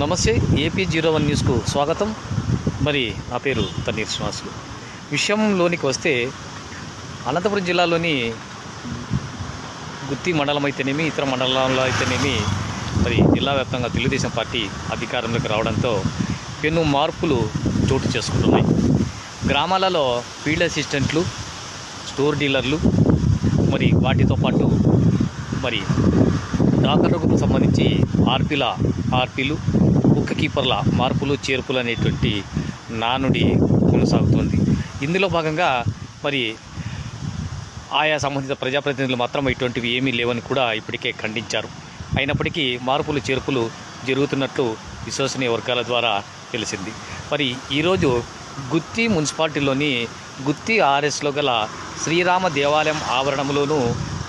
నమస్తే AP zero one న్యూస్కు స్వాగతం. మరి నా పేరు తన్నీర్ శ్రీనివాసులు. విషయంలోనికి వస్తే అనంతపురం జిల్లాలోని గుత్తి మండలం అయితేనేమి ఇతర మండలాల్లో అయితేనేమి మరి జిల్లా వ్యాప్తంగా తెలుగుదేశం పార్టీ అధికారంలోకి రావడంతో పెను మార్పులు చోటు చేసుకుంటున్నాయి. గ్రామాలలో ఫీల్డ్ అసిస్టెంట్లు స్టోర్ డీలర్లు మరి వాటితో పాటు మరి డాక్టర్లకు సంబంధించి ఆర్పీల ఆర్పీలు బుక్ కీపర్ల మార్పులు చేర్పులు అనేటువంటి నానుడి కొనసాగుతుంది. ఇందులో భాగంగా మరి ఆయా సంబంధిత ప్రజాప్రతినిధులు మాత్రం ఇటువంటివి ఏమీ లేవని కూడా ఇప్పటికే ఖండించారు. అయినప్పటికీ మార్పులు చేర్పులు జరుగుతున్నట్లు విశ్వసనీయ వర్గాల ద్వారా తెలిసింది. మరి ఈరోజు గుత్తి మున్సిపాలిటీలోని గుత్తి ఆర్ఎస్లో గల శ్రీరామ దేవాలయం ఆవరణంలోనూ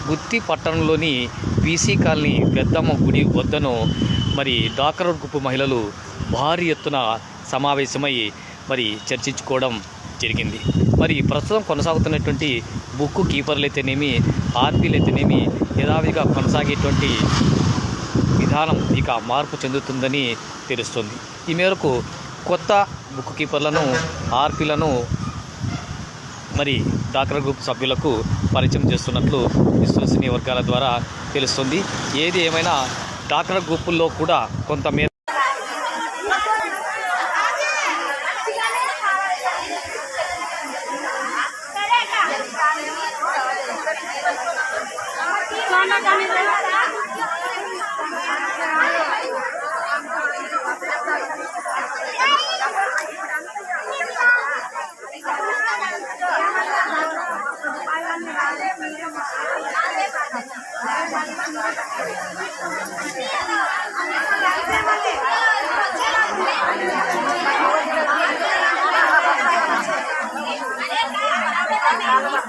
గుత్తి పట్టణంలోని బీసీ కాలనీ పెద్దమ్మ గుడి వద్దను మరి డాక్టర్ గుంపు మహిళలు భారీ ఎత్తున సమావేశమై మరి చర్చించుకోవడం జరిగింది. మరి ప్రస్తుతం కొనసాగుతున్నటువంటి బుక్ కీపర్లు అయితేనేమి ఆర్పీలు అయితేనేమి యథావిధిగా కొనసాగేటువంటి విధానం ఇక మార్పు చెందుతుందని తెలుస్తుంది. ఈ మేరకు కొత్త బుక్ కీపర్లను ఆర్పీలను మరి డాక్టర్ గ్రూప్ సభ్యులకు పరిచయం చేస్తున్నట్లు విశ్వసనీయ వర్గాల ద్వారా తెలుస్తుంది. ఏది ఏమైనా డాక్టర్ గ్రూపుల్లో కూడా కొంతమేర అందరు తీస్తున్నాడు కదా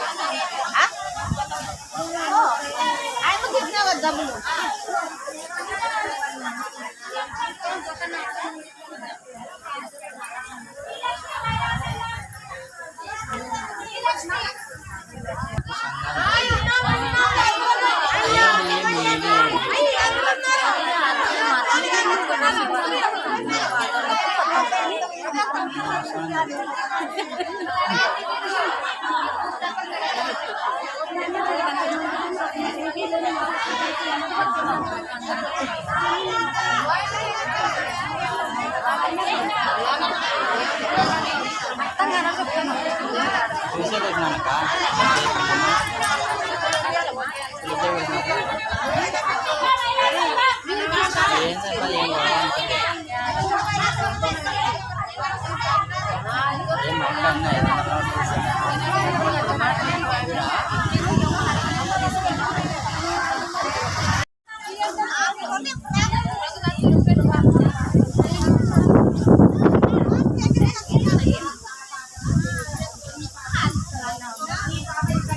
哈哈哈哈哈！对大家都是新手大家都是